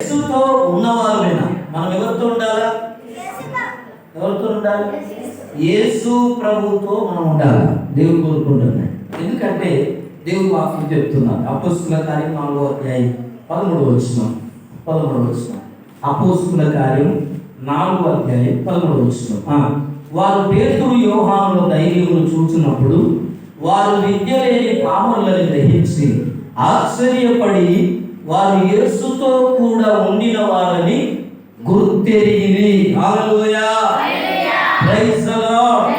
యేసుతో ఉన్నవారుమేనా మనం ఎవరితో ఉండాలా? ఎవరితో ఉండాలి? యేసు ప్రభుతో మనం ఉండాలి? దేవుడు కోరుకుంటున్నాడు. ఎందుకంటే దేవుడు వాక్యం చెప్తున్నాడు. అపోస్తుల కార్యం నాలుగో అధ్యాయం పదమూడు వచ్చిన పదమూడు వచ్చిన అపోస్తుల కార్యం నాలుగో అధ్యాయం పదమూడు వచ్చిన వారు పేరు యోహానుల ధైర్యమును చూసినప్పుడు వారు విద్య లేని పాములను గ్రహించి ఆశ్చర్యపడి వారు యేసుతో కూడా ఉండిన వారని గుర్తెరిగి హల్లెలూయా. ప్రైజ్ ద లార్డ్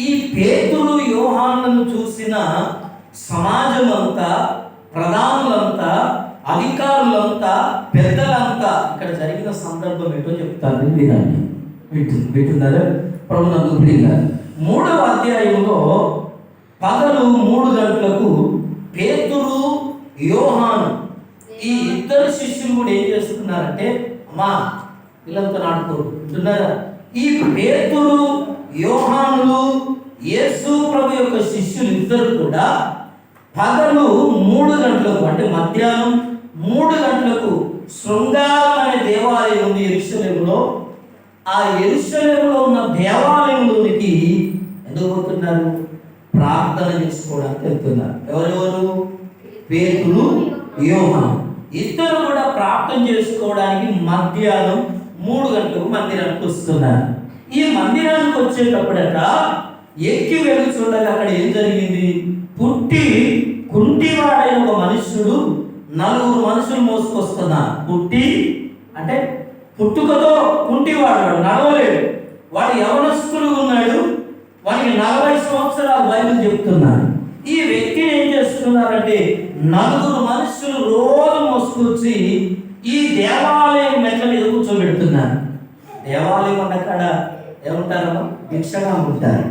ఈ పేతురు యోహానులను చూసిన సమాజమంతా ప్రధానులంతా అధికారులంతా పెద్దలంతా ఇక్కడ జరిగిన సందర్భం ఏంటో చెప్తాను. వినండి. వింటు వింటున్నారా? ప్రియుల మూడవ అధ్యాయంలో పగలు మూడు గంటలకు పేతురు యోహాను ఈ ఇద్దరు శిష్యులు కూడా ఏం చేస్తున్నారంటే అమ్మా పిల్లలతో నాడుకోరు వింటున్నారా? ఈ పేతురు యోహానులు యేసు ప్రభు యొక్క శిష్యులు ఇద్దరు కూడా పగలు మూడు గంటలకు అంటే మధ్యాహ్నం మూడు గంటలకు శృంగారం అనే దేవాలయం ఉంది ఎరుసలేములో ఆ ఎరుసలేములో ఉన్న దేవాలయంలోనికి ఎందుకు పోతున్నారు? ప్రార్థన చేసుకోవడానికి వెళ్తున్నారు. ఎవరెవరు? పేతులు యోహాను. ఇద్దరు కూడా ప్రాప్తం చేసుకోవడానికి మధ్యాహ్నం మూడు గంటలకు మందిరానికి వస్తున్నారు. ఈ మందిరానికి వచ్చేటప్పుడట ఎక్కి వెళ్తుండగా అక్కడ ఏం జరిగింది? పుట్టి కుంటివాడైన ఒక మనుష్యుడు నలుగురు మనుషులు మోసుకొస్తున్నారు. పుట్టి అంటే పుట్టుకతో కుంటివాడు వాడు నడవలేడు. వాడు యవనస్తుడు ఉన్నాడు. వాడికి నలభై సంవత్సరాలు బైబిల్ చెప్తున్నాడు ఈ వ్యక్తి ఏం చేస్తున్నారంటే నలుగురు మనుషులు రోజు మోసుకొచ్చి ఈ దేవాలయం మెట్ల మీద కూర్చోబెడుతున్నారు. దేవాలయం అన్న కాడ ఏమంటారమ్మా? భిక్షగా ఉంటారు.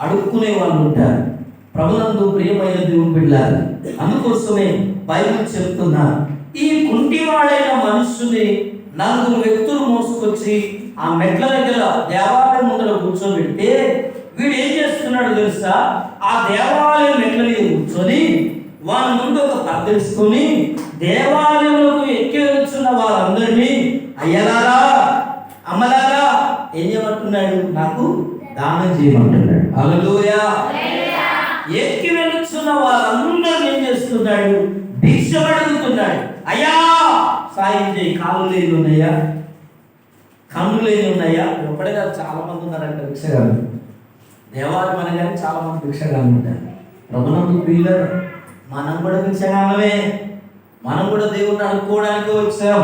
అడుక్కునే వాళ్ళు ఉంటారు. ప్రభులందు ప్రియమైన దేవుని బిడ్డారు అందుకోసమే బైబిల్ చెప్తున్నారు ఈ కుంటివాడైన మనుషుని నలుగురు వ్యక్తులు మోసుకొచ్చి ఆ మెట్ల దగ్గర దేవాలయం ముందర కూర్చోబెడితే వీడు ఏం చేస్తున్నాడు తెలుసా? ఆ దేవాలయం మెట్ల మీద కూర్చొని వాళ్ళ ముందు ఒక పద్ధతిసుకొని దేవాలయంలోకి ఎక్కి వచ్చున్న వారందరినీ అయ్యలారా అమ్మలారా ఏం చేయమంటున్నాడు? నాకు దానం చేయమంటున్నాడు. అలలోయా ఎక్కి వెళుతున్న వారందరూ ఏం చేస్తున్నాడు? భిక్ష అడుగుతున్నాడు అయ్యా సాయం చేయి. కాళ్ళు లేని ఉన్నాయా? కన్ను లేని ఉన్నాయా? కాదు చాలా మంది ఉన్నారంట భిక్షగాలు దేవాలయం అనగానే చాలా మంది భిక్షగాలు ఉంటారు ప్రభునందు పిల్లలు మనం కూడా భిక్షగాలమే మనం కూడా దేవుణ్ణి అనుకోవడానికి వచ్చాం.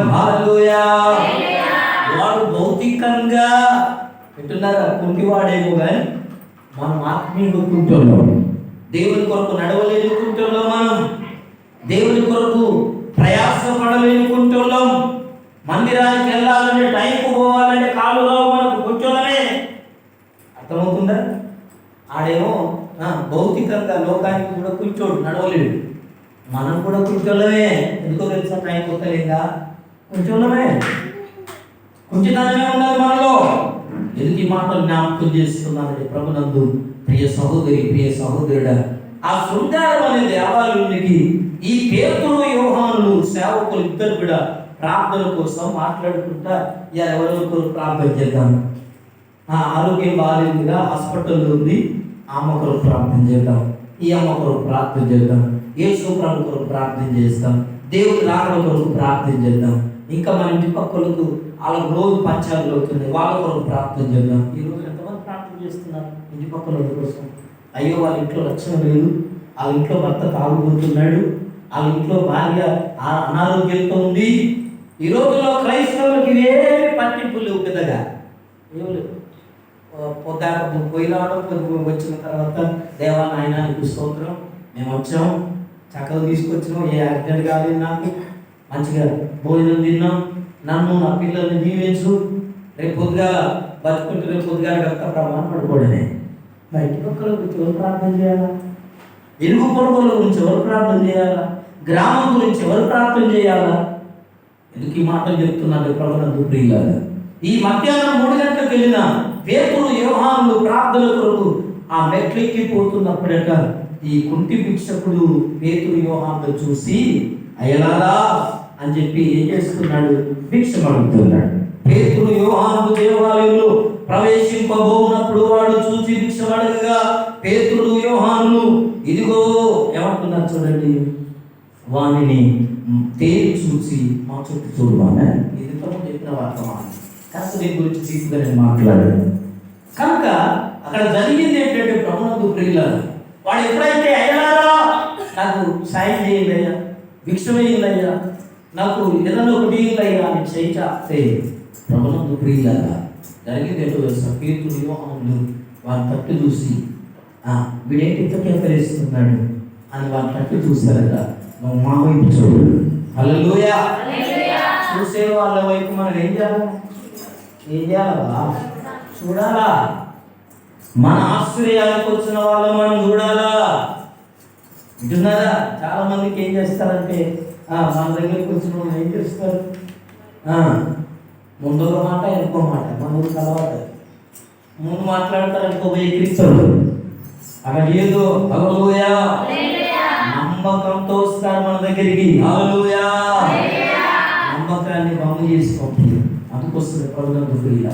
వాడు భౌతికంగా వింటున్నారా కుంటివాడేమో కానీ మనం ఆత్మీయంగా కుంటున్నాం దేవుని కొరకు నడవలేని కుంటున్నాం మనం దేవుని కొరకు ప్రయాస పడలేని కుంటున్నాం మందిరానికి వెళ్ళాలంటే టైంకు పోవాలంటే కాలులో మనకు కూర్చోడమే అర్థమవుతుందా ఆడేమో ఆ, భౌతికంగా లోకానికి కూడా కూర్చోడు నడవలేడు మనం కూడా కూర్చోలేమే ఎందుకో తెలుసా టైం కొత్తలేదా? కూర్చోలేమే కుంచితనమే ఉన్నది మనలో. ఎందుకు ఈ మాటలు జ్ఞాపకం చేస్తున్నానని ప్రభునందు ప్రియ సహోదరి ప్రియ సహోదరుడ ఆ శృంగారం అనే దేవాలయానికి ఈ పేరుతో యోహానులు సేవకులు ఇద్దరు కూడా ప్రార్థన కోసం మాట్లాడుకుంటా ఇలా ఎవరెవరికో ప్రార్థన చేద్దాం. ఆ ఆరోగ్యం బాగాలేదుగా హాస్పిటల్లో ఉంది. ఆ అమ్మ కొరకు ప్రార్థన చేద్దాం. ఈ అమ్మ కొరకు ప్రార్థన చేద్దాం. యేసు ప్రభు కొరకు ప్రార్థన చేస్తాం. దేవుడి రాకడ కొరకు ప్రార్థన చేద్దాం. ఇంకా మన ఇంటి పక్కలకు వాళ్ళకు రోజు పంచాలు అవుతుంది వాళ్ళ కొరకు ప్రార్థన చేద్దాం. ఈరోజు ఎంతమంది ప్రార్థన చేస్తున్నారు? ఇంటి పక్కల కోసం. అయ్యో వాళ్ళ ఇంట్లో రక్షణ లేదు. వాళ్ళ ఇంట్లో భర్త తాగుబోతున్నాడు. వాళ్ళ ఇంట్లో భార్య ఆ- అనారోగ్యంతో ఉంది. ఈ రోజుల్లో క్రైస్తవులకు ఇవేమి పట్టింపు లేవు పెద్దగా. ఏమి లేవు. పొద్దాక పోయినాడు వచ్చిన తర్వాత దేవా నాయన నీకు స్తోత్రం. మేము వచ్చాం చక్కగా తీసుకొచ్చినాం. ఏ యాక్సిడెంట్ కాలేదు నాకు. మంచిగా భోజనం తిన్నాం. నన్ను నా పిల్లల్ని దీవించు. రేపు పొద్దుగా బతుకుంటే రేపు పొద్దుగా కనుక ప్రమాణం పడుకోవడమే బయట పక్కల గురించి ఎవరు ప్రార్థన చేయాలా? ఇరుగు పొరుగుల గురించి ఎవరు ప్రార్థన చేయాలా? గ్రామం గురించి ఎవరు ప్రార్థన చేయాలా? ఎందుకు ఈ మాటలు చెప్తున్నాడు ప్రభుత్వ ప్రియులారా? ఈ మధ్యాహ్నం మూడు గంటలకు వెళ్ళిన పేపులు వ్యవహారాలు ప్రార్థన కొరకు ఆ మెట్లెక్కి పోతున్నప్పుడట ఈ కుంటి భిక్షకుడు పేతురు యోహాను చూసి అయ్యలారా అని చెప్పి ఏం చేస్తున్నాడు? భిక్ష అడుగుతున్నాడు పేతురు యోహాను దేవాలయంలో ప్రవేశింపబోనప్పుడు వాడు చూసి భిక్ష అడగగా పేతురు యోహానులు ఇదిగో ఏమంటున్నారు చూడండి. వాణిని తేలి చూసి మా చుట్టూ చూడమని. ఇది ఇంతకుముందు చెప్పిన వర్తమానం కాస్త దీని గురించి తీసుకుని మాట్లాడాను. కనుక అక్కడ జరిగింది ఏంటంటే ప్రభునందు ప్రియుల వాడు ఎప్పుడైతే అయ్యారా నాకు సాయం చేయండి అయ్యా భిక్ష వేయండి అయ్యా నాకు ఏదైనా ఒకటి అయ్యా అని చేయితే ప్రభునందు ప్రియులగా జరిగింది ఏంటో తెలుసా? కీర్తులు యోహములు వారి తట్టు చూసి "ఆ, వీడేంటి ఇంత కేకలేస్తున్నాడు? అని వారి తట్టు చూశారట. నువ్వు మా వైపు చూడు. హల్లెలూయా. చూసే వాళ్ళ వైపు మనం ఏం చేయాలి ఏం చేయాలా చూడాలా? మన ఆశ్రయాలకు వచ్చిన వాళ్ళ మనం చూడాలా? వింటున్నారా? చాలా మందికి ఏం చేస్తారంటే "ఆ, మన దగ్గరికి వచ్చిన వాళ్ళు ఏం చేస్తారు? ముందు ఒక మాట ఇంకో మాట. మన ఊరికి అలవాటు ముందు మాట్లాడతారు ఇంకో ఎక్కిరిస్తాడు అక్కడ ఏదో హల్లెలూయా. నమ్మకంతో వస్తారు మన దగ్గరికి. హల్లెలూయా. నమ్మకాన్ని బొమ్మ చేసుకోండి అందుకొస్తుంది ప్రభుత్వం ప్రియుల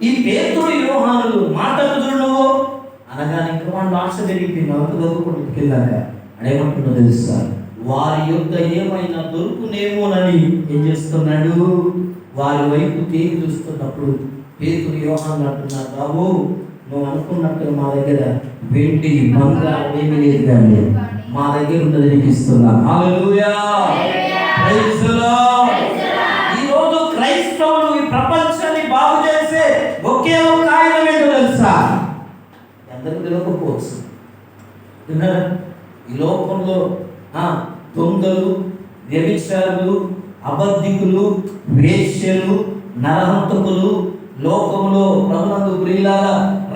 ఈ పేతుడు మాటలు చూడు నువ్వు అనగానే ఇంకా వాళ్ళు ఆశ పెరిగిపోయింది అంత చదువుకుంటూ వెళ్ళాక అడేమంటుందో తెలుసా? వారి యొక్క ఏమైనా దొరుకునేమోనని ఏం చేస్తున్నాడు? వారి వైపు తేగి చూస్తున్నప్పుడు పేతుడు యోహాను అంటున్నాడు బాబు నువ్వు అనుకున్నట్టు మా దగ్గర వెండి బంగారం ఏమీ లేదు కానీ మా దగ్గర ఉన్నది నీకు ఇస్తున్నా. ఒకే ఒక ఆయుధం ఏంటో తెలుసా? ఎందరికి తెలియకపోవచ్చు. విన్నారా? ఈ లోకంలో ఆ, దొంగలు వ్యభిచారులు అబద్ధికులు వేశ్యలు నరహంతకులు లోకంలో ప్రభునందు ప్రియులాల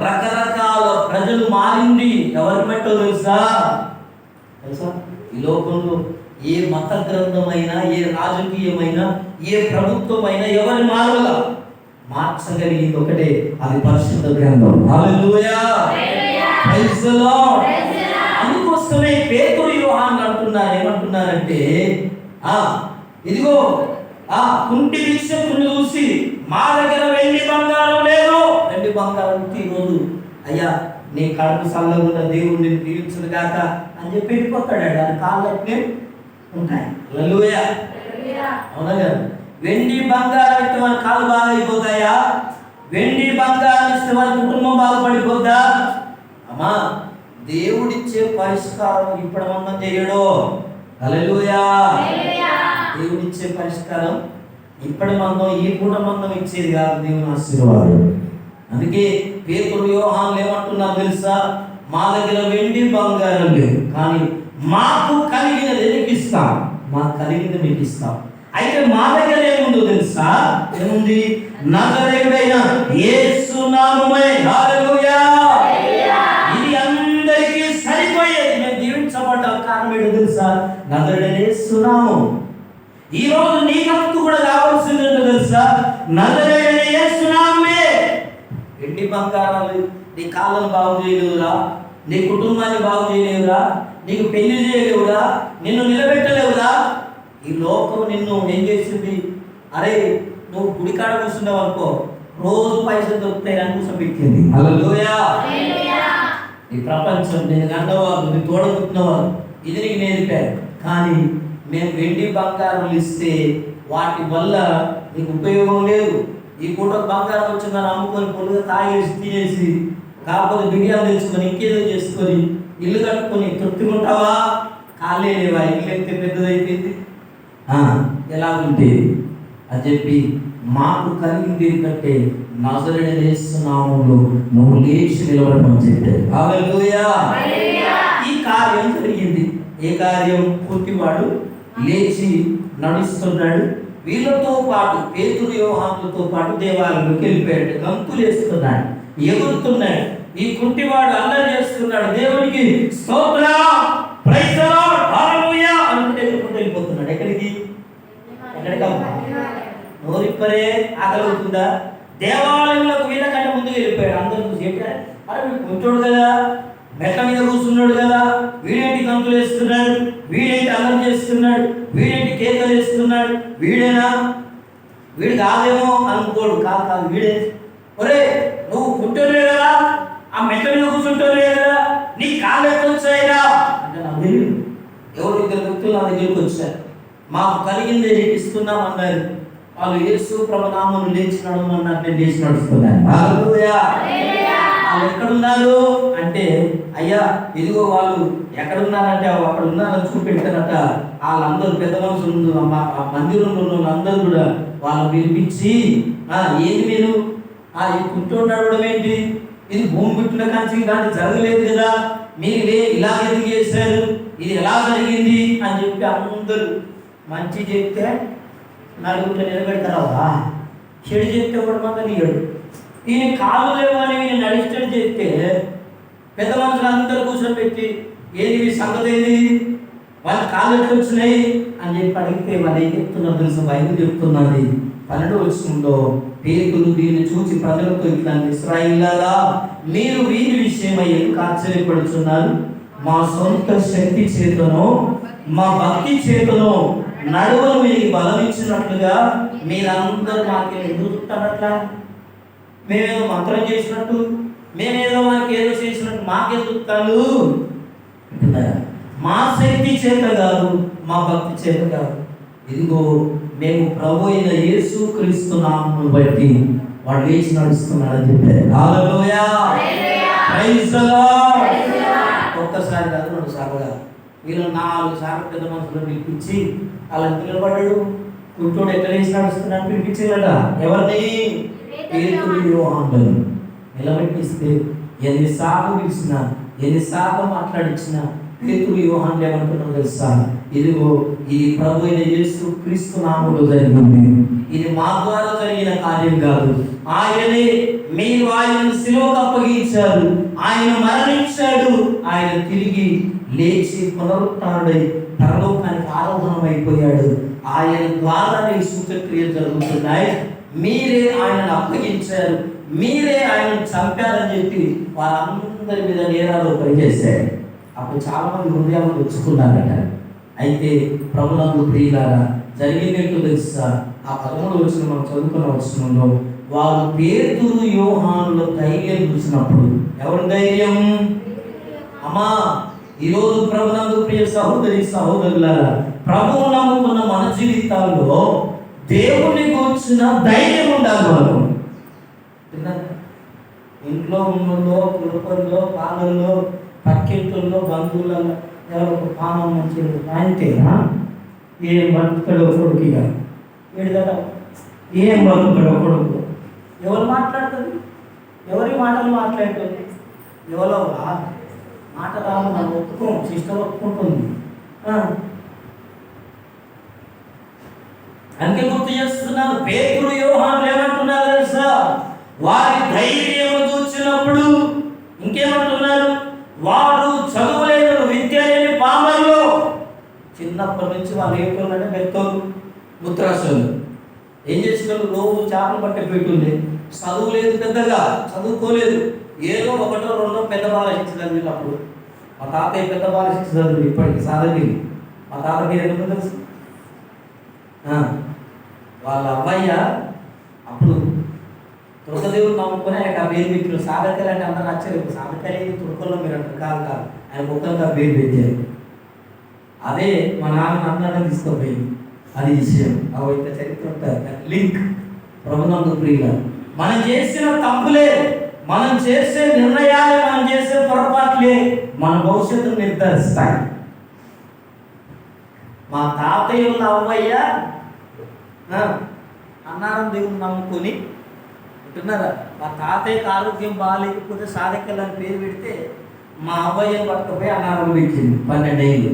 రకరకాల ప్రజలు మారింది. ఎవరి పెట్టో తెలుసా? తెలుసా? ఈ లోకంలో ఏ మత గ్రంథమైనా ఏ రాజకీయమైనా ఏ ప్రభుత్వమైనా ఎవరి మారల? మార్చగలిగింది ఒకటే అది పరిశుద్ధ గ్రంథం. అందుకోసమే పేతురు యోహాన్ అంటున్నారు ఏమంటున్నారంటే ఆ ఇదిగో ఆ కుంటి భిక్షకుని చూసి మా దగ్గర వెండి బంగారం లేదు. వెండి బంగారం ఈరోజు అయ్యా నీ కడుపు చల్లగున్న దేవుడు నేను దీవించదు గాక అని చెప్పి వెళ్ళిపోతాడు అది కాళ్ళట్నే ఉంటాయి. అవునా కదా? వెండి బంగారం ఇస్తే మన కాళ్ళు బాగా అయిపోతాయా వెండి బంగారం ఇస్తే మన కుటుంబం బాగుపడిపోద్దా? అమ్మా దేవుడిచ్చే పరిష్కారం ఇప్పుడు మనం చేయడు. హల్లెలూయా. దేవుడిచ్చే పరిష్కారం ఇప్పటి మందం ఈ పూట మందం ఇచ్చేది కాదు దేవుని ఆశీర్వాదం. అందుకే పేతురు యోహాన్లు ఏమంటున్నారు తెలుసా? మా దగ్గర వెండి బంగారం లేవు కానీ మాకు కలిగినది నీకు ఇస్తాం? మాకు కలిగింది మీకు ఇస్తాం. అయితే మా దగ్గర ఏముందో తెలుసా? ఏముంది? నగరేడైన యేసు నామమే. హల్లెలూయా. ఇది అందరికీ సరిపోయేది. మేము దీవించబడ్డ. కారణం ఏంటో తెలుసా? నగరుడనే సునామం ఈ రోజు నీ హక్కు కూడా కావాల్సింది ఏంటో తెలుసా? నగరుడనే సునామే వెండి బంగారాలు నీ కాలం బాగు చేయలేదురా నీ కుటుంబాన్ని బాగు చేయలేవురా? నీకు పెళ్ళి చేయలేవురా? నిన్ను నిలబెట్టలేవురా? ఈ లోకం నిన్ను ఏం చేసింది? అరే నువ్వు గుడికాడ కూర్చున్నావు అనుకో రోజు పైసలు దొరుకుతాయి అని కూర్చొని పెట్టింది హల్లెలూయా. ఈ ప్రపంచం నేను కన్నవారు నీ తోడబుట్టినవారు ఇది నీకు నేర్పారు కానీ మేము వెండి బంగారం ఇస్తే వాటి వల్ల నీకు ఉపయోగం లేదు. ఈ పూట బంగారం వచ్చిందని అమ్ముకొని పొలుగా తాగేసి తినేసి కాకపోతే బిర్యానీ తెచ్చుకొని ఇంకేదో చేసుకొని ఇల్లు కట్టుకొని తృప్తిగా ఉంటావా కాలే లేవా? ఇల్లు ఎత్తే పెద్దదైపోయింది. ఎలా ఉంటే అని చెప్పి మాకు కలిగింది ఏంటంటే నజరడ చేస్తున్నాములో నువ్వు లేచి నిలబడమని హల్లెలూయా. ఈ కార్యం జరిగింది. ఏ కార్యం? పుట్టివాడు లేచి నడుస్తున్నాడు. వీళ్ళతో పాటు పేతురు యోహానులతో పాటు దేవాలయంలోకి వెళ్ళిపోయాడు. గంతులు వేస్తున్నాడు ఎగురుతున్నాడు. ఈ కుంటివాడు అల్లరి చేస్తున్నాడు. దేవునికి స్తోత్ర. ప్రైజ్ ఎక్కడికి నోరిప్పరే ఆకలవుతుందా? దేవాలయంలోకి వీళ్ళకంటే ముందుకు వెళ్ళిపోయాడు. అందరూ చూసి ఏంటి అరే వీడు కదా. మెట్ల మీద కూర్చున్నాడు కదా. వీడేంటి కంతులు వేస్తున్నాడు? వీడేంటి అల్లం చేస్తున్నాడు? వీడేంటి కేకలు వేస్తున్నాడు? వీడేనా? వీడు కాదేమో అనుకోడు. కాదు కాదు వీడే. ఒరే నువ్వు పుట్టలే కదా. ఆ మెట్ల మీద కూర్చుంటలే కదా. నీ కాళ్ళు ఎక్కడ వచ్చాయిరా అంటే నాకు తెలియదు ఎవరు ఇద్దరు వ్యక్తులు నా దగ్గరికి వచ్చారు? మాకు కలిగిందే నీకు ఇస్తున్నాం అన్నారు. వాళ్ళు యేసు ప్రభునామను లేచి నడవమన్నారు నేను లేచి నడుస్తున్నాను. వాళ్ళు ఎక్కడున్నారు అంటే అయ్యా ఇదిగో వాళ్ళు ఎక్కడున్నారంటే అక్కడ ఉన్నారని చూపెడతారట. వాళ్ళందరూ పెద్ద మనుషులు ఆ మందిరంలో ఉన్న వాళ్ళందరూ కూడా వాళ్ళు పిలిపించి "ఆ, ఏంది మీరు? ఆ ఈ కుంటూ నడవడం ఏంటి? ఇది భూమి పుట్టిన కాంచి ఇలాంటి జరగలేదు కదా. మీరు ఇలా ఎందుకు చేశారు ఇది ఎలా జరిగింది? అని చెప్పి అందరూ మంచి చెప్తే నలుగురు నిలబెడతారవా చెడు చెప్తే కూడా మాత్రం ఇయ్యడు ఈయన కాలు లేవని ఈయన నడిచేటట్టు చెప్తే పెద్ద మనుషులు అందరూ కూర్చోబెట్టి ఏది సంగతి ఏది? వాళ్ళ కాళ్ళు ఎట్లా వచ్చినాయి? అని చెప్పి అడిగితే వాళ్ళు ఏం చెప్తున్నారు తెలుసు? బైబిల్ చెప్తున్నది. పన్నెండు వచ్చిందో పేతులు దీన్ని చూసి ప్రజలతో ఇట్లా ఇస్రాయిల్లారా మీరు వీరి విషయమై ఎందుకు ఆశ్చర్యపడుతున్నారు మా సొంత శక్తి చేతను మా భక్తి చేతను నడువను మీకు బలం ఇచ్చినట్లుగా మీరందరూ మాకు ఎందుకు చుట్టారట్లా మేమేదో మంత్రం చేసినట్టు మేమేదో మనకి ఏదో చేసినట్టు మాకే తాను మా శక్తి చేత కాదు మా భక్తి చేత కాదు. ఇదిగో మేము ప్రభు అయిన యేసు క్రీస్తు బట్టి వాడు లేచి నడుస్తున్నాడని చెప్పారు. ఒక్కసారి కాదు రెండు సార్లు కాదు. వీళ్ళు నాలుగు సార్లు పెద్ద మనుషులు పిలిపించి అలా నిలబడ్డాడు. కుంటోడు ఎక్కడ వేసి నడుస్తున్నాడు పిలిపించాడట. ఎవరిని? పేతురు యోహానులను నిలబెట్టిస్తే ఎన్నిసార్లు పిలిచినా ఎన్నిసార్లు మాట్లాడించినా పేతురు యోహాన్లు ఏమంటున్నావు తెలుసా? ఇదిగో ఇది ప్రభు అయిన యేసు క్రీస్తు నామములో జరిగింది. ఇది మా ద్వారా జరిగిన కార్యం కాదు. ఆయనే మీరు ఆయనను శిలువకు అప్పగించారు ఆయన మరణించాడు. ఆయన తిరిగి లేచి పునరుత్డై పరలోకానికి ఆరోహణమైపోయాడు ఆయన ద్వారానే ఈ సూచక్రియలు జరుగుతున్నాయి. మీరే ఆయనను అప్పగించారు. మీరే ఆయనను చంపారని చెప్పి వారందరి మీద నేరాలు పనిచేశారు అప్పుడు చాలామంది హృదయాలు తెచ్చుకున్నారట అయితే ప్రభునందు ప్రియులారా జరిగిందేంటో తెలుసా? ఆ పదమూడు వచ్చిన మనం చదువుకున్న వచనంలో వారు పేతురు యోహానుల ధైర్యం చూసినప్పుడు. ఎవరి ధైర్యం? అమ్మా ఈరోజు ప్రభునందు ప్రియ సహోదరి సహోదరులారా ప్రభువు నమ్ముకున్న మన జీవితాల్లో దేవుని కూర్చున్న ధైర్యం ఉండాలి మనం ఇంట్లో ఉన్నలో కుటుంబంలో పాలల్లో పక్కింట్లో బంధువులలో ఎవరో ఒక పానం మంచిది అంతేనా ఏం బతుకుతాడో కొడుకు ఇక. ఏం బతుకుతాడో కొడుకు. ఎవరు మాట్లాడుతుంది? ఎవరి మాటలు మాట్లాడుతుంది? ఎవరో మాట రాదు మనం ఒప్పుకోం సిస్టర్ ఒప్పుకుంటుంది. అందుకే గుర్తు చేస్తున్నాను పేతుడు యోహాను ఏమంటున్నారు తెలుసా? వారి ధైర్యం చూసినప్పుడు ఇంకేమంటున్నారు? వారు చదువులేని విద్య లేని పామల్లో చిన్నప్పటి నుంచి వాళ్ళు ఏంటంటే మెత్తోలు ముత్రాసులు ఏం చేసినారు రోజు చేపలు పట్టే పెట్టుంది చదువు లేదు పెద్దగా చదువుకోలేదు. ఏదో ఒకటో రెండో పెద్ద బాగా శిక్ష అప్పుడు మా తాతయ్య పెద్ద బాల శిక్ష ఇప్పటికి సాధకి మా తాతకి ఎందుకు తెలుసు? వాళ్ళ అవ్వయ్య అప్పుడు దుర్గదేవుడు నమ్ముకొని ఆయనకు ఆ పేరు పెట్టారు సాధకలు అంటే అందరూ నచ్చలేదు. సాధకలు తుర్కల్లో మీరు అంటారు కాదు కాదు. ఆయన ఒక్కరికి వేరు పేరు పెట్టారు. అదే మా నాన్న అన్నాడు తీసుకోపోయింది. అది విషయం. అవి ఇంత చరిత్ర ఉంటుంది లింక్ ప్రభునందు ప్రియుల మనం చేసిన తప్పులే. మనం చేసే నిర్ణయాలే మనం చేసే పొరపాట్లే మన భవిష్యత్తును నిర్ధారిస్తాయి. మా తాతయ్య ఉన్న అవ్వయ్య అన్నారం దేవుని నమ్ముకొని ఉంటున్నారా? మా తాతయ్యకి ఆరోగ్యం బాగాలేకపోతే సాధకెళ్ళని పేరు పెడితే మా అవ్వయ్యని పట్టుకుపోయి అన్నారం పెట్టింది పన్నెండేళ్ళు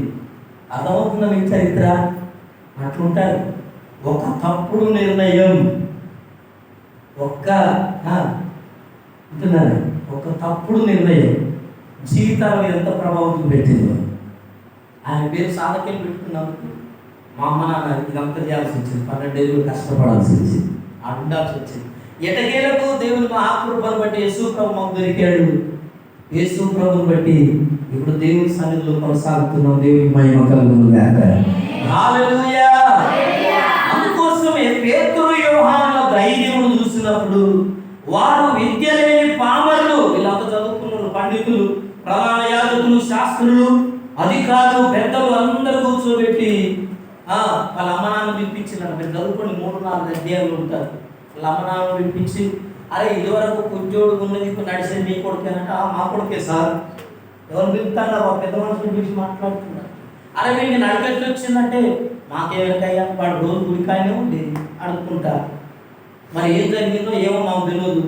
అర్థమవుతుందా మీ చరిత్ర? అట్లుంటారు. ఒక తప్పుడు నిర్ణయం ఒక్క ఆ, ఒక తప్పుడు నిర్ణయం జీవితాల మీద ఎంత ప్రభావం పెట్టిందో ఆయన పేరు సాధకం పెట్టుకున్నందుకు మా అమ్మ నాన్న ఇదంతా చేయాల్సి వచ్చింది. పన్నెండేళ్ళు కష్టపడాల్సి వచ్చింది. ఆ ఉండాల్సి వచ్చింది. ఎటకేలకు దేవుని మహాకృపను బట్టి యేసు ప్రభు మాకు దొరికాడు. యేసు ప్రభుని బట్టి ఇప్పుడు దేవుని సన్నిధిలో కొనసాగుతున్నాం. దేవుని మహిమ కలుగును గాక అందుకోసమే పేతురు యోహానుల ధైర్యం చూసినప్పుడు వారు విద్య లేని పామరులు వీళ్ళంతా చదువుకున్నారు పండితులు ప్రధాన యాజకులు శాస్త్రులు అధికారులు పెద్దలు అందరూ కూర్చోబెట్టి వాళ్ళ అమ్మ నాన్న పిలిపించినారు మీరు చదువుకొని మూడు నాలుగు అధ్యాయులు ఉంటారు. వాళ్ళ అమ్మ నాన్న పిలిపించి అరే ఇదివరకు కొంచెోడు ఉన్నది ఇప్పుడు నడిచేది మీ కొడుకేనంటే "ఆ, మా కొడుకే సార్. ఎవరు పిలుస్తారో పెద్ద మనుషులు పిలిచి మాట్లాడుతున్నారు అరే వీడిని నడిపెట్లు వచ్చిందంటే మాకేమిటయ్యా వాడు రోజు గుడికాయనే ఉండేది అనుకుంటా మరి ఏం జరిగిందో ఏమో మాకు తెలియదు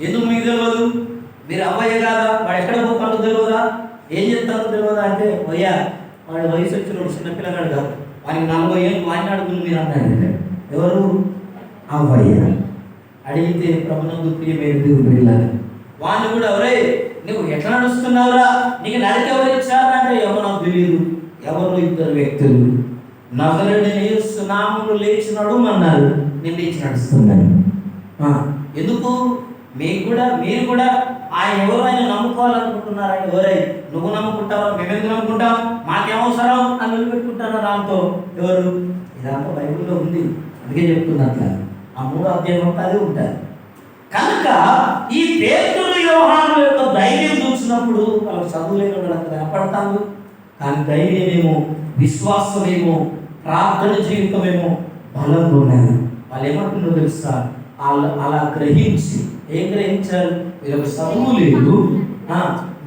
ఎందుకు మీకు తెలియదు మీరు అబ్బాయి కాదా? వాడు ఎక్కడ పోతాడో తెలియదా ఏం చెప్తాడో తెలియదా అంటే అయ్యా వాడు వయసు వచ్చిన చిన్నపిల్లగాడు కాదు. వానికి నలభై ఏళ్ళు వాడిని అడుగులు మీరు అన్నాడు ఎవరు? అబ్బాయి అడిగితే ప్రభునందు ప్రియమైన దేవుడు వెళ్ళాలి. వాళ్ళు కూడా ఎవరే నువ్వు ఎట్లా నడుస్తున్నావురా? నీకు నడక ఎవరు ఇచ్చారంటే ఎవరు నాకు తెలియదు ఎవరు ఇద్దరు వ్యక్తులు? నగరుని సునాములు లేచి నడుమన్నారు. నేను లేచి నడుస్తున్నాను. ఎందుకు? మీకు కూడా మీరు కూడా ఆయన ఎవరు ఆయన నమ్ముకోవాలనుకుంటున్నారని ఎవరై? నువ్వు నమ్ముకుంటావా? మేమెందుకు నమ్ముకుంటాం? మాకేమవసరం? అని నిలబెట్టుకుంటారా దాంతో? ఎవరు? ఇదంతా బైబిల్లో ఉంది. అందుకే చెప్తున్నా ఆ మూడో అధ్యాయం అది ఉంటుంది కనుక ఈ పేరు వ్యవహారం యొక్క ధైర్యం చూసినప్పుడు వాళ్ళకి చదువులేని వాళ్ళకి కనపడతాను కానీ ధైర్యమేమో విశ్వాసమేమో ప్రార్థన జీవితమేమో బలంగా ఉన్నది. వాళ్ళు ఏమంటున్నారో తెలుసా? వాళ్ళు అలా గ్రహించి ఏం గ్రహించారు? వీళ్ళకి చదువు లేదు.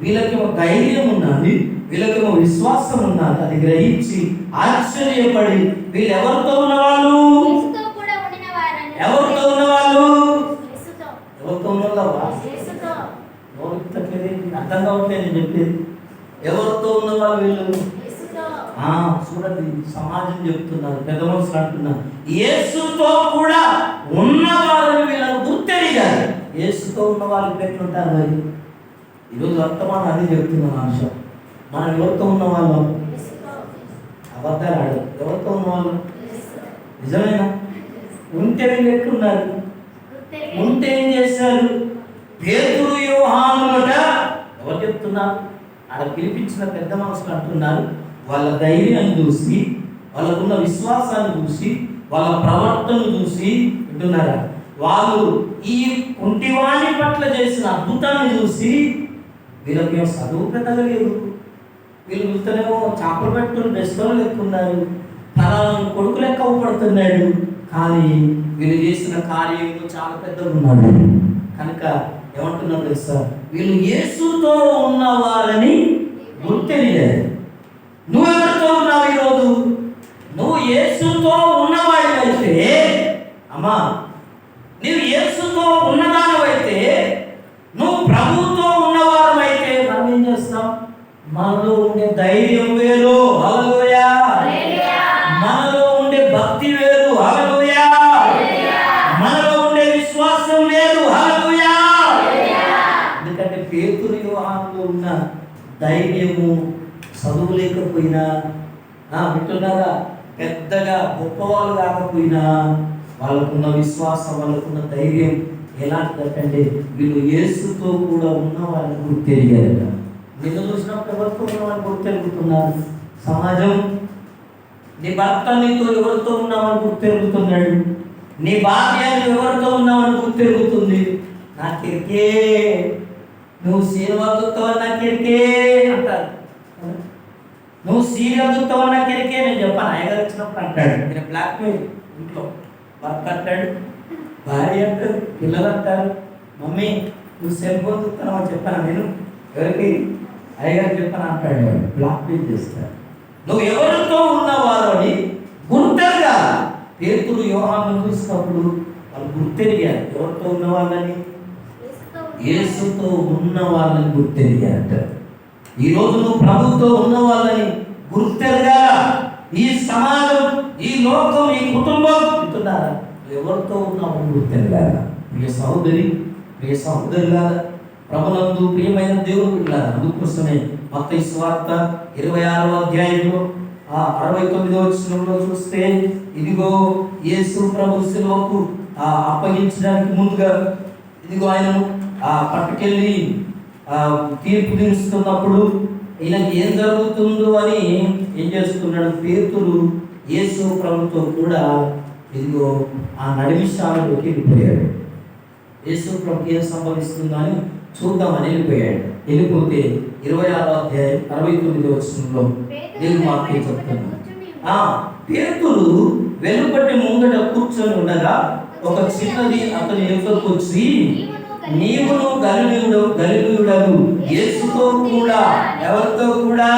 వీళ్ళకేమో ధైర్యం ఉన్నది వీళ్ళకేమో విశ్వాసం ఉన్నది అది గ్రహించి ఆశ్చర్యపడి వీళ్ళు ఎవరితో ఉన్నవాళ్ళు ఎవరితో ఉన్నవాళ్ళు? ఎవరితో ఉన్నవాళ్ళ? యేసుతో. ఎవరికి తగ్గేది అర్థం కావట్లేదు నేను చెప్పేది. ఎవరితో ఉన్నవాళ్ళు వీళ్ళు? చూడండి సమాజం చెప్తున్నారు పెద్ద మనుషులు అంటున్నారు. యేసుతో కూడా ఉన్నవాళ్ళని వీళ్ళని గుర్తెరిగారు. ఏసుతో ఉన్న వాళ్ళు ఎట్లుంటారు మరి? ఈరోజు వర్తమానం అది చెప్తున్నాను ఆశ మనం ఎవరితో ఉన్న వాళ్ళం? అబద్ధాలు ఎవరితో ఉన్న వాళ్ళం? నిజమేనా? ఉంటే వీళ్ళు ఎట్లున్నారు? ఉంటే ఏం చేశారు? పేతురు యోహానులట ఎవరు చెప్తున్నారు? అక్కడ పిలిపించిన పెద్ద మనసులు అంటున్నారు. వాళ్ళ ధైర్యాన్ని చూసి వాళ్ళకున్న విశ్వాసాన్ని చూసి వాళ్ళ ప్రవర్తన చూసి వింటున్నారా వాళ్ళు ఈ కుంటివాణి పట్ల చేసిన అద్భుతాన్ని చూసి వీళ్ళకి మేము చదువు పెట్టగలేదు వీళ్ళు చూస్తేనేమో చేపలు పెట్టుకుని బెస్టోలు లెక్కున్నారు తలాలను కొడుకు లెక్క పడుతున్నాడు కానీ వీళ్ళు చేసిన కార్యము చాలా పెద్దగా ఉన్నాడు కనుక ఏమంటున్నారు తెలుసా? వీళ్ళు యేసుతో ఉన్న వారని గుర్తెరిగారు నువ్వెవరితో ఉన్నావు ఈరోజు? నువ్వు యేసుతో ఉన్నవాడివైతే అమ్మా నీవు యేసుతో ఉన్నదానివైతే నువ్వు ప్రభుతో ఉన్నవారమైతే మనం ఏం చేస్తాం? మనలో ఉండే ధైర్యం వేరు. హల్లెలూయా. మనలో ఉండే భక్తి వేరు. హల్లెలూయా. మనలో ఉండే విశ్వాసం వేరు. హల్లెలూయా. ఎందుకంటే పేతురు యోహానులో ఉన్న ధైర్యము చదువు లేకపోయినా ఆ, వింటున్నారా పెద్దగా గొప్పవాళ్ళు కాకపోయినా వాళ్ళకున్న విశ్వాసం వాళ్ళకున్న ధైర్యం ఎలాంటిదంటే వీళ్ళు యేసుతో కూడా ఉన్న వాళ్ళని గుర్తెరిగారట నిన్ను చూసినప్పుడు ఎవరితో ఉన్న వాళ్ళని గుర్తెరుగుతున్నారు సమాజం నీ భర్త నీతో ఎవరితో ఉన్నామని గుర్తెరుగుతున్నాడు నీ భార్య ఎవరితో ఉన్నామని గుర్తెరుగుతుంది నా కిరికే. నువ్వు సినిమా చూస్తావని నా కిరికే అంటారు. నువ్వు సీరియల్ చూస్తావని నా కిరికే నేను చెప్పాను అయ్యగారు వచ్చినప్పుడు అంటాడు. నేను బ్లాక్ మెయిల్ ఇంట్లో. భర్త అంటాడు భార్య అంటారు పిల్లలు అంటారు. మమ్మీ నువ్వు సెల్ ఫోన్ చూస్తున్నావు? చెప్పాను నేను? ఎవరికి? అయ్యగారు చెప్పాను? అంటాడు. బ్లాక్ మెయిల్ చేస్తాడు నువ్వు ఎవరితో ఉన్నవారు అని గుర్తెరగా పేతుడు యోహాను చూసినప్పుడు వాళ్ళు గుర్తెరిగారు. ఎవరితో ఉన్న వాళ్ళని యేసుతో ఉన్న వాళ్ళని గుర్తెరిగారట ఈరోజు నువ్వు ప్రభుతో ఉన్న వాళ్ళని గుర్తెరగా ఈ సమాజం ఈ లోకం ఈ కుటుంబం చెప్తున్నారా ఎవరితో నువ్వు గుర్తెరగాల ప్రియ సహోదరి ప్రియ సహోదరులారా ప్రభులందు ప్రియమైన దేవుడు బిడ్డలారా అందుకోసమే మత్తయి స్వార్థ ఇరవై ఆరో అధ్యాయంలో ఆ అరవై తొమ్మిదో వచనంలో చూస్తే ఇదిగో యేసు ప్రభు శిలువకు ఆ అప్పగించడానికి ముందుగా ఇదిగో ఆయన ఆ పట్టుకెళ్ళి తీర్పు తీరుస్తున్నప్పుడు ఈయనకి ఏం జరుగుతుందో అని ఏం చేస్తున్నాడు పేతులు యేసు ప్రభుతో కూడా ఇదిగో ఆ నడిమిషాలలోకి వెళ్ళిపోయాడు. యేసు ప్రభు ఏం సంభవిస్తుందని చూద్దామని వెళ్ళిపోయాడు. వెళ్ళిపోతే ఇరవై ఆరో అధ్యాయం అరవై తొమ్మిది వచ్చినలో నేను మాకే చెప్తున్నాను ఆ పేతులు వెలుపటి ముంగట కూర్చొని ఉండగా ఒక చిన్నది అతని ఎదురుకు వచ్చి నీవును గలిలుడు గలిలుడవు యేసుతో కూడా ఎవరితో కూడా?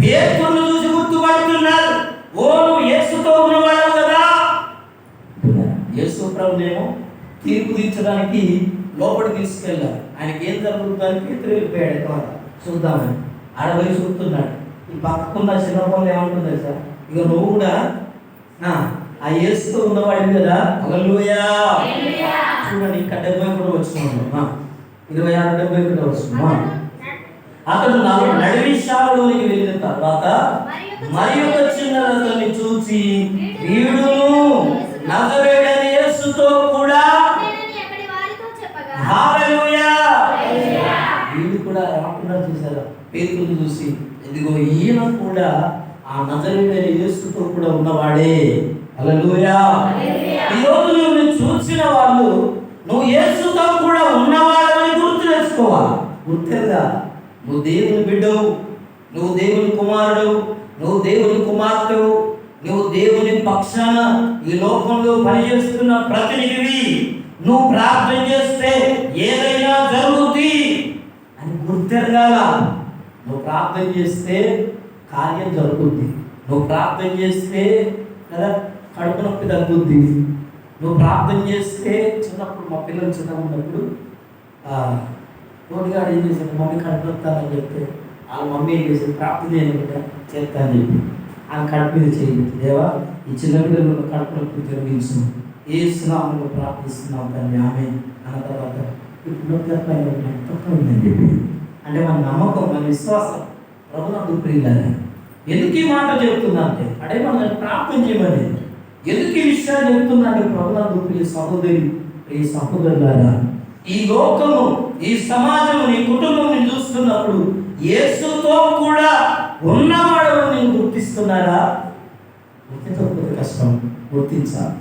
పేతులు చూసి గుర్తుపడుతున్నారు ఓ నువ్వు యేసుతో ఉన్నవాడు కదా. యేసు ప్రభునేమో తీర్పు తీర్చడానికి లోపలికి తీసుకెళ్ళారు. ఆయనకి ఏం జరుగుతుందని పేతులు వెళ్ళిపోయాడు చూద్దామని. ఆడపోయి చూస్తున్నాడు. ఈ పక్కకున్న చిన్నపల్లి ఏమంటుంది సార్? ఇక నువ్వు కూడా ఆ, యేసుతో ఉన్నవాడివి కదా? హల్లెలూయా. చూడండి ఇంకా డెబ్బై కూడా వచ్చినాడు ఇరవై ఆరు డెబ్బై కూడా వస్తున్నాం అతడు నలు నడివిశాలలోనికి వెళ్ళిన తర్వాత మరి ఒక చిన్న అతన్ని చూసి వీడును నజరేడని యేసుతో కూడా వీడు కూడా ఏమంటున్నారు చూసారా పేతులు చూసి ఇదిగో ఈయన కూడా ఆ నజరేడని యేసుతో కూడా ఉన్నవాడే. హల్లెలూయా. ఈ రోజు నువ్వు చూసిన వాళ్ళు నువ్వు యేసుతో కూడా ఉన్నవాడని గుర్తు తెచ్చుకోవాలి గుర్తెరగా నువ్వు దేవుని బిడ్డవు నువ్వు దేవుని కుమారుడు నువ్వు దేవుని కుమార్తెవు నువ్వు దేవుని పక్షాన ఈ లోకంలో పనిచేస్తున్న ప్రతినిధివి. నువ్వు ప్రార్థన చేస్తే ఏదైనా జరుగుతుంది అని గుర్తెరగాల. నువ్వు ప్రార్థన చేస్తే కార్యం జరుగుద్ది. నువ్వు ప్రార్థన చేస్తే కదా కడుపు నొప్పి తగ్గుద్ది. నువ్వు ప్రార్థన చేస్తే చిన్నప్పుడు మా పిల్లలు చిన్నగా ఉన్నప్పుడు తోటిగాడు ఏం చేశాడు మమ్మీ కడుపు నొప్పుతానని చెప్తే వాళ్ళ మమ్మీ ఏం చేశాడు ప్రార్థన చేయకుండా చేస్తానని చెప్పి ఆయన కడుపు మీద చేయండి దేవా ఈ చిన్న పిల్లలు కడుపు నొప్పి తొలగించు. ఏ స్నామంలో ప్రార్థిస్తున్నాం తండ్రి ఆమె అన్న తర్వాత ఇప్పుడు నొప్పి తప్ప ఉందని చెప్పి. అంటే మన నమ్మకం మన విశ్వాసం ప్రభుత్వ ప్రియులని ఎందుకు ఈ మాట చెప్తున్నా అంటే అంటే మనం ప్రార్థన చేయమని ఎందుకు ఈ విషయాలు చెప్తున్నాడు అంటే ప్రియ సహోదరి ప్రియ సహోదరులారా? ఈ లోకము ఈ సమాజం నీ కుటుంబం చూస్తున్నప్పుడు యేసుతో కూడా ఉన్నవాడు నేను గుర్తిస్తున్నారా? గుర్తించకపోతే కష్టం. గుర్తించాలి.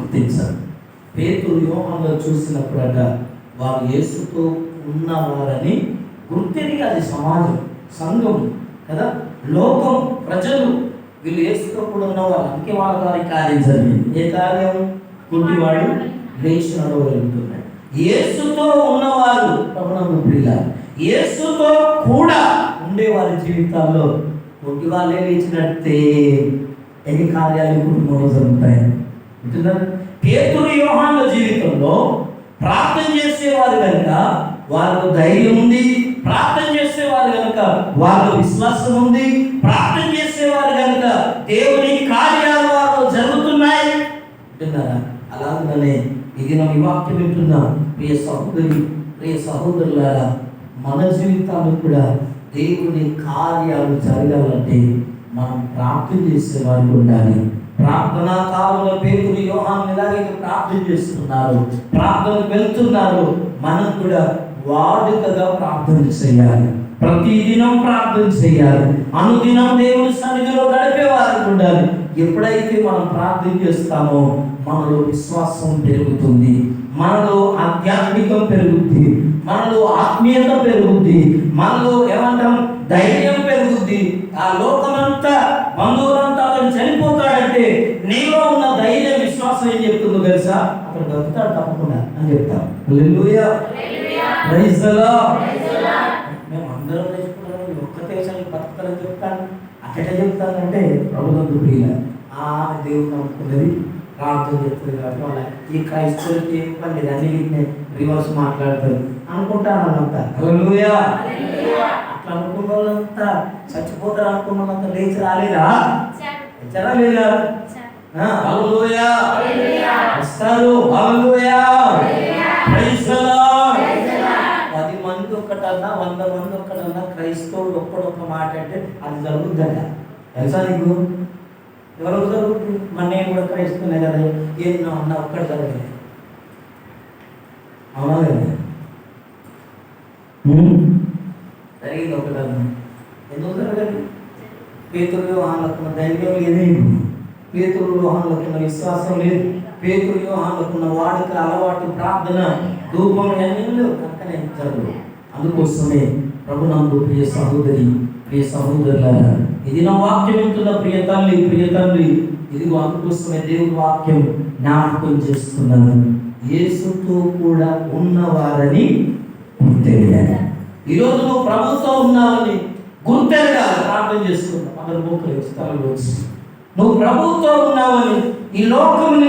గుర్తించాలి. పేతులు యోహంలో చూసినప్పుడట వారు యేసుతో ఉన్నవారని గుర్తిరిగి అది సమాజం సంఘం కదా? లోకం ప్రజలు వీళ్ళు యేసుతో కూడా ఉన్నవారు అందుకే వాళ్ళ ద్వారా కార్యం జరిగింది. ఏ కార్యం? గుడ్డివాడు లేచి నడవగలుగుతున్నాడు యేసుతో ఉన్నవారు ప్రభుత్వ ప్రియుల యేసుతో కూడా ఉండే వారి జీవితాల్లో గుడ్డి వాళ్ళే లేచినట్టే ఎన్ని కార్యాలు కుటుంబంలో జరుగుతాయి? ఉంటుందా పేతురు యోహాన్ల జీవితంలో ప్రార్థన చేసేవారు కనుక వారికి ధైర్యం ఉంది. ప్రార్థన చేసేవారు కనుక వారికి విశ్వాసం ఉంది ప్రార్థన చేసేవారు కనుక దేవుని కార్యాలు వారు జరుగుతున్నాయి వింటున్నారా అలాగనే ఇది నా ఈ వాక్యం వింటున్నా ప్రియ సహోదరి ప్రియ సహోదరులారా మన జీవితాలు కూడా దేవుని కార్యాలు జరగాలంటే మనం ప్రార్థన చేసే చేసేవారు ఉండాలి. ప్రార్థన కాలంలో పేతులు యోహాన్ ఇలాగే ప్రార్థన చేస్తున్నారు ప్రార్థన వెళ్తున్నారు మనం కూడా వాడుకగా ప్రార్థన చేయాలి. ప్రతిదినం ప్రార్థన చేయాలి. అనుదినం దేవుని సన్నిధిలో గడిపే వారికి ఉండాలి. ఎప్పుడైతే మనం ప్రార్థన చేస్తామో మనలో విశ్వాసం పెరుగుతుంది. మనలో ఆధ్యాత్మికం పెరుగుద్ది. మనలో ఆత్మీయత పెరుగుద్ది. మనలో ఏమంటాం ధైర్యం పెరుగుద్ది. ఆ లోకమంతా బంధువులంతా అతను చనిపోతాడంటే నీలో ఉన్న ధైర్యం విశ్వాసం ఏం చెప్తుందో తెలుసా? అక్కడ బతుకుతాడు తప్పకుండా అని చెప్తాం. హల్లెలూయా. Praise the Lord. మేము అందరం నేర్చుకున్నాం ఒక్క దేశానికి బతుకుతారని చెప్తాను. అక్కడ చెప్తానంటే ప్రభుత్వం ఆ దేవుడు నమ్ముకున్నది ప్రార్థన చేస్తుంది కాబట్టి వాళ్ళ ఈ క్రైస్తవులకి ఏం పని లేదు అన్ని రివర్స్ మాట్లాడతారు. అనుకుంటారు వాళ్ళంతా. అట్లా అనుకున్న వాళ్ళంతా చచ్చిపోతారు అనుకున్న వాళ్ళంతా లేచి రాలేదా లేదా? వస్తారు. పది మంది ఒక్కటన్నా వంద మంది ఒక్కటన్నా క్రైస్తవుడు ఒక్కడొక్క మాట అంటే అది జరుగుతుందట తెలుసా నీకు? ఎవరు జరుగుతుంది మన నేను కూడా క్రైస్తవులే కదా ఎన్నో అన్న ఒక్కటి జరగలేదు అవునా కదా? జరిగింది ఒకటి ఎందుకు జరగదు పేతురు వ్యవహాన్లకున్న ధైర్యం లేదు. పేతురు వ్యవహాన్లకున్న విశ్వాసం లేదు. పేతురు వ్యవహాన్లకున్న వాడుక అలవాటు ప్రార్థన ధూపం అన్నీ లేవు కనుకనే జరగదు అందుకోసమే ప్రభునందు ప్రియ సహోదరి ప్రియ సహోదరుల ఇది నా వాక్యం వింటున్న ప్రియ తల్లి ప్రియ తల్లి ఇదిగో అందుకోసమే దేవుడి వాక్యం జ్ఞాపకం చేస్తున్నాను. యేసుతో కూడా ఉన్నవారని గుర్తెరగాలి. ఈరోజు నువ్వు ప్రభుత్వం ఉన్నావని గుర్తెరగాలి. ప్రార్థన చేసుకున్నావు అందరు మూకలు స్థలంలో నువ్వు ప్రభుత్వం ఉన్నావని ఈ లోకం